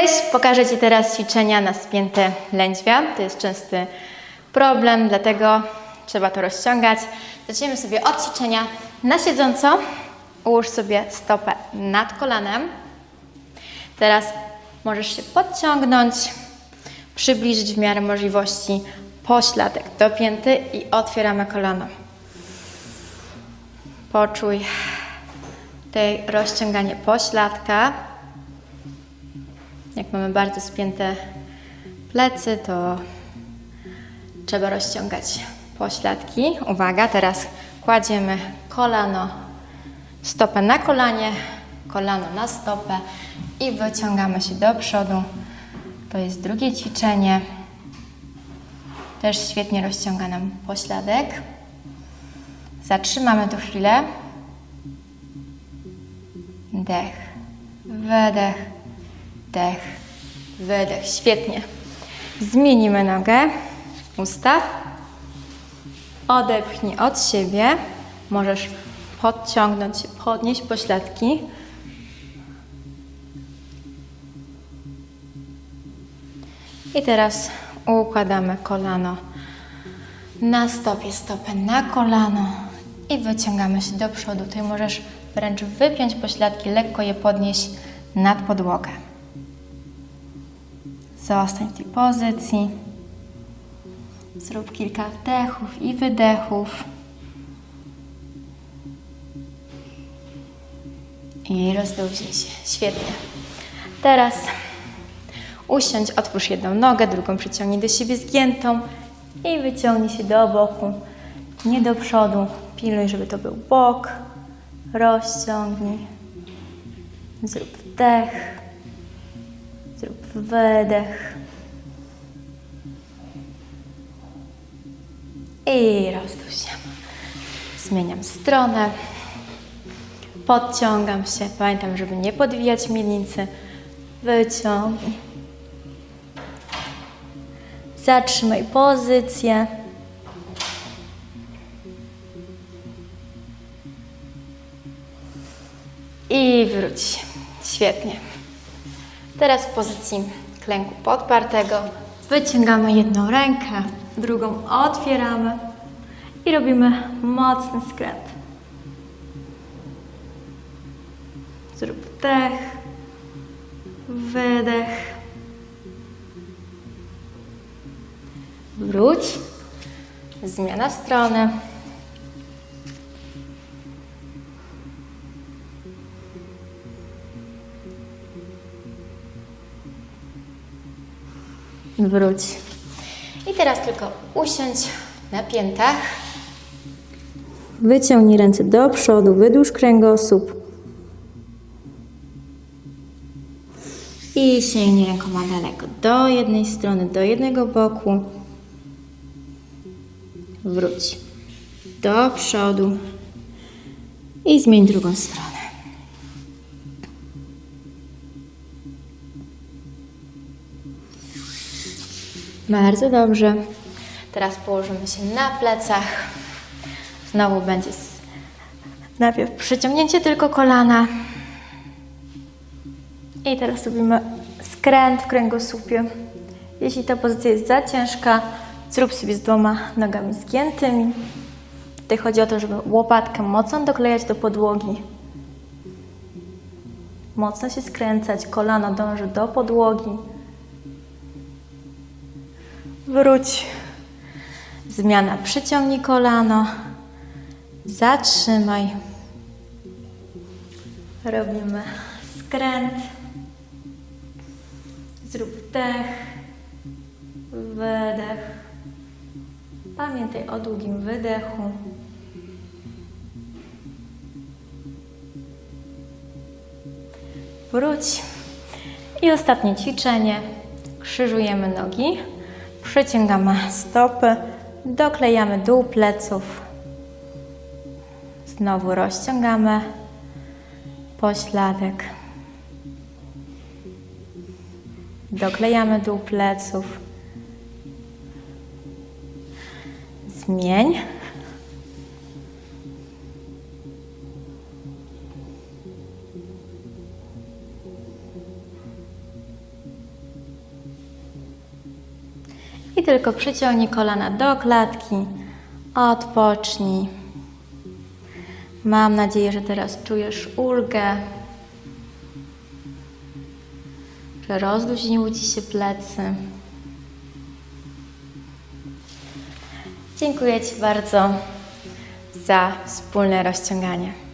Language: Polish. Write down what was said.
Cześć, pokażę Ci teraz ćwiczenia na spięte lędźwia. To jest częsty problem, dlatego trzeba to rozciągać. Zaczniemy sobie od ćwiczenia na siedząco. Ułóż sobie stopę nad kolanem. Teraz możesz się podciągnąć, przybliżyć w miarę możliwości pośladek dopięty i otwieramy kolano. Poczuj tutaj rozciąganie pośladka. Jak mamy bardzo spięte plecy, to trzeba rozciągać pośladki. Uwaga, teraz kładziemy kolano, stopę na kolanie, kolano na stopę i wyciągamy się do przodu. To jest drugie ćwiczenie. Też świetnie rozciąga nam pośladek. Zatrzymamy tu chwilę. Dech, wydech, Dech, wydech. Świetnie. Zmienimy nogę. Ustaw. Odepchnij od siebie. Możesz podciągnąć podnieść pośladki. I teraz układamy kolano na stopie, stopę na kolano i wyciągamy się do przodu. Tutaj możesz wręcz wypiąć pośladki, lekko je podnieść nad podłogę. Zostań w tej pozycji. Zrób kilka wdechów i wydechów. I rozluźnij się. Świetnie. Teraz usiądź, otwórz jedną nogę, drugą przyciągnij do siebie zgiętą i wyciągnij się do boku, nie do przodu. Pilnuj, żeby to był bok. Rozciągnij. Zrób wdech. Wydech. I rozluź się. Zmieniam stronę. Podciągam się. Pamiętam, żeby nie podwijać miednicy. Wyciągnij. Zatrzymaj pozycję. I wróć. Świetnie. Teraz w pozycji klęku podpartego wyciągamy jedną rękę, drugą otwieramy i robimy mocny skręt. Zrób wdech, wydech. Wróć. Zmiana strony. Wróć. I teraz tylko usiądź na piętach. Wyciągnij ręce do przodu, wydłuż kręgosłup. I sięgnij rękoma daleko do jednej strony, do jednego boku. Wróć do przodu i zmień drugą stronę. Bardzo dobrze. Teraz położymy się na plecach. Znowu będzie najpierw przyciągnięcie tylko kolana. I teraz robimy skręt w kręgosłupie. Jeśli ta pozycja jest za ciężka, zrób sobie z dwoma nogami zgiętymi. Tutaj chodzi o to, żeby łopatkę mocno doklejać do podłogi. Mocno się skręcać, kolano dąży do podłogi. Wróć. Zmiana. Przyciągnij kolano. Zatrzymaj. Robimy skręt. Zrób wdech. Wydech. Pamiętaj o długim wydechu. Wróć. I ostatnie ćwiczenie. Krzyżujemy nogi. Przyciągamy stopy. Doklejamy dół pleców. Znowu rozciągamy pośladek. Doklejamy dół pleców. Zmień. I tylko przyciągnij kolana do klatki. Odpocznij. Mam nadzieję, że teraz czujesz ulgę, że rozluźniły Ci się plecy. Dziękuję Ci bardzo za wspólne rozciąganie.